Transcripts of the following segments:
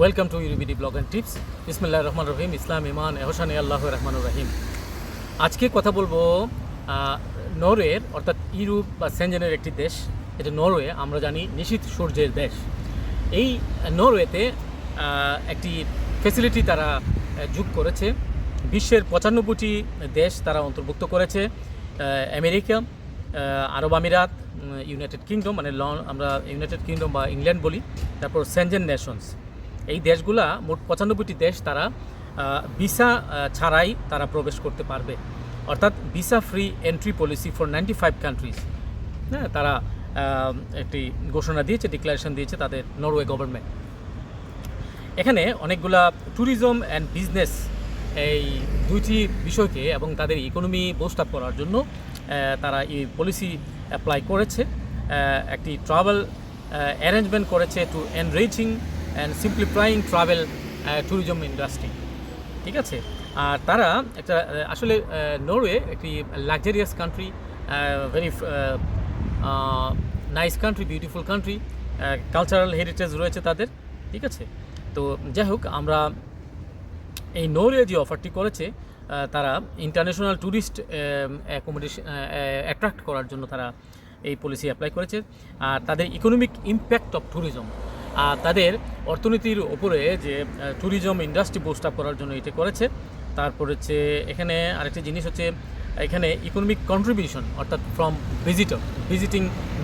Welcome to UBD blog and tips ইসমিল্লাহ রহমান রহিম ইসলাম ইমান এহসান আল্লাহ রহমান রহিম আজকে কথা বলব নরওয়ের, অর্থাৎ ইউরোপ বা সেনজেনের একটি দেশ। এটা নরওয়ে, আমরা জানি নিশীত সূর্যের দেশ। এই নরওয়েতে একটি ফেসিলিটি তারা যোগ করেছে। বিশ্বের পঁচানব্বইটি দেশ তারা অন্তর্ভুক্ত করেছে। আমেরিকা আরব আমিরাত ইউনাইটেড কিংডম মানে আমরা ইউনাইটেড কিংডম বা ইংল্যান্ড বলি। তারপর সেনজেন নেশনস এই দেশগুলা মোট পঁচানব্বইটি দেশ তারা ভিসা ছাড়াই তারা প্রবেশ করতে পারবে। অর্থাৎ visa free entry policy for ninety five countries. হ্যাঁ তারা একটি ঘোষণা দিয়েছে, ডিক্লারেশন দিয়েছে তাদের নরওয়ে গভর্নমেন্ট। এখানে অনেকগুলা ট্যুরিজম অ্যান্ড বিজনেস এই দুইটি বিষয়কে এবং তাদের ইকোনমি বুস্ট করার জন্য তারা এই পলিসি অ্যাপ্লাই করেছে। একটি ট্রাভেল অ্যারেঞ্জমেন্ট করেছে to enriching and simplifying travel tourism industry ঠিক আছে? আর তারা একটা আসলে নরওয়ে একটি luxurious country very nice country beautiful country cultural heritage রয়েছে তাদের। ঠিক আছে? তো যাই হোক, আমরা এই নরওয়ে যে অফারটি করেছে তারা ইন্টারন্যাশনাল ট্যুরিস্ট অ্যাকোমোডেশন অ্যাট্রাক্ট করার জন্য তারা এই পলিসি অ্যাপ্লাই করেছে। আর তাদের ইকোনমিক ইম্প্যাক্ট অফ ট্যুরিজম তাদের অর্থনীতির ওপরে যে ট্যুরিজম ইন্ডাস্ট্রি বুস্ট আপ করার জন্য এটা করেছে। তারপর হচ্ছে এখানে আরেকটি জিনিস হচ্ছে, এখানে ইকোনমিক কন্ট্রিবিউশন অর্থাৎ ফ্রম ভিজিটর ভিজিটিং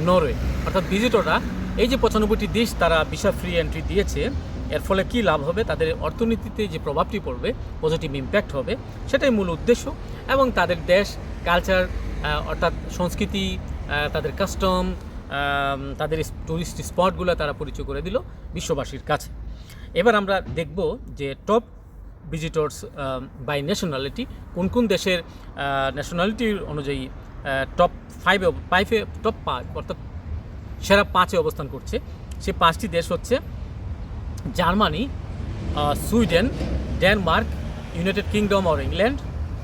নরওয়ে অর্থাৎ ভিজিটররা এই যে পঁচানব্বইটি দেশ তারা ভিসা ফ্রি এন্ট্রি দিয়েছে, এর ফলে কী লাভ হবে? তাদের অর্থনীতিতে যে প্রভাবটি পড়বে পজিটিভ ইম্প্যাক্ট হবে, সেটাই মূল উদ্দেশ্য। এবং তাদের দেশ কালচার অর্থাৎ সংস্কৃতি তাদের কাস্টম তাদের টুরিস্ট স্পটগুলো তারা পরিচয় করে দিল বিশ্ববাসীর কাছে। এবার আমরা দেখব যে টপ ভিজিটর্স বাই ন্যাশনালিটি কোন কোন দেশের ন্যাশনালিটির অনুযায়ী টপ ফাইভে ফাইভে টপ পাঁচ, অর্থাৎ সেরা পাঁচে অবস্থান করছে। সে পাঁচটি দেশ হচ্ছে Germany Sweden, Denmark, United Kingdom or England,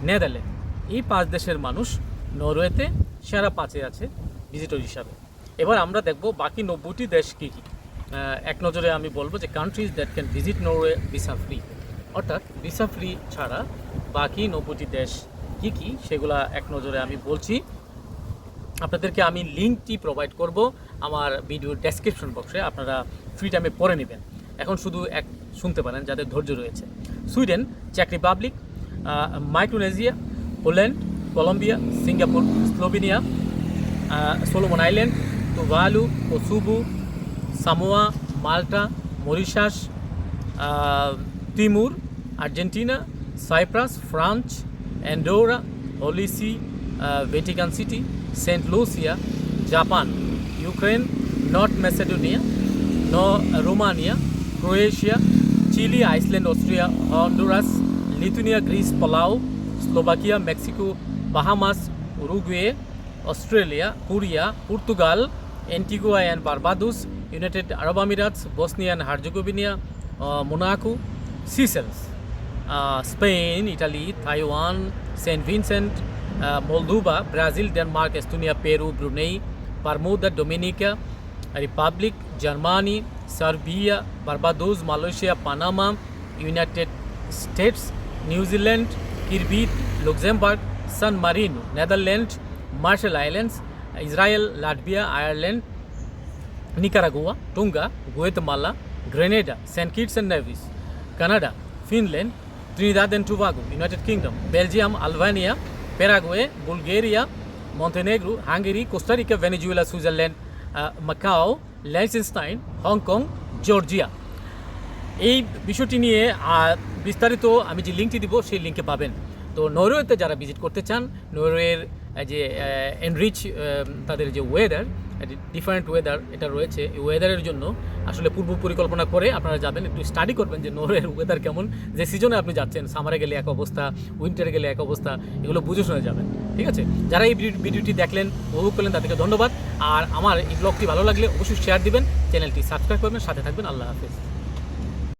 Netherland. এই পাঁচ দেশের মানুষ নরওয়েতে সেরা পাঁচে আছে ভিজিটর হিসাবে। এবার আমরা দেখব বাকি নব্বইটি দেশ কী কী। এক নজরে আমি বলব যে countries that can visit Norway visa free অর্থাৎ ভিসা ফ্রি ছাড়া বাকি নব্বইটি দেশ কী কী, সেগুলা এক নজরে আমি বলছি। আপনাদেরকে আমি লিঙ্কটি প্রোভাইড করব আমার ভিডিওর ডেসক্রিপশন বক্সে আপনারা ফ্রি টাইমে পড়ে নেবেন। এখন শুধু এক শুনতে পারেন, যাদের ধৈর্য রয়েছে। Sweden check Republic Micronesia Poland Colombia Singapore Slovenia Solomon Island Tuvalu Kosovo Samoa Malta Mauritius Timor Argentina Cyprus France Andorra Holy See Vatican City Saint Lucia Japan Ukraine North Macedonia ন Romania Croatia Chile Iceland Austria Honduras Lithuania Greece Palau Slovakia Mexico Bahamas Uruguay Australia Korea Portugal Antigua and Barbados United Arab Emirates Bosnia and Herzegovina Monaco Seychelles Spain Italy Taiwan Saint Vincent Moldova Brazil Denmark Estonia Peru Brunei Bermuda Dominica Republic Germany Serbia Barbados Malaysia Panama United States New Zealand Kiribati Luxembourg San Marino Netherland Marshall Islands Israel Latvia Ireland Nicaragua Tonga Guatemala Grenada Saint Kitts and Nevis Canada Finland Trinidad and Tobago United Kingdom Belgium Albania Paraguay Bulgaria Montenegro Hungary Costa Rica Venezuela Switzerland Macau Liechtenstein Hong Kong Georgia এই বিষয়টি নিয়ে বিস্তারিত আমি যে লিঙ্কটি দিব, সেই লিঙ্কে পাবেন। তো নরওয়েতে যারা ভিজিট করতে চান, নরওয়ের যে এনরিচ তাদের যে ওয়েদার ডিফারেন্ট ওয়েদার এটা রয়েছে। এই ওয়েদারের জন্য আসলে পূর্ব পরিকল্পনা করে আপনারা যাবেন, একটু স্টাডি করবেন যে নরওয়ের ওয়েদার কেমন। যে সিজনে আপনি যাচ্ছেন সামারে গেলে এক অবস্থা উইন্টারে গেলে এক অবস্থা, এগুলো বুঝে শুনে যাবেন। ঠিক আছে? যারা এই ভিডিওটি দেখলেন, উপভোগ করলেন, তাদেরকে ধন্যবাদ। আর আমার এই ব্লগটি ভালো লাগলে অবশ্যই শেয়ার দিবেন চ্যানেলটি সাবস্ক্রাইব করবেন, সাথে থাকবেন। আল্লাহ হাফিজ।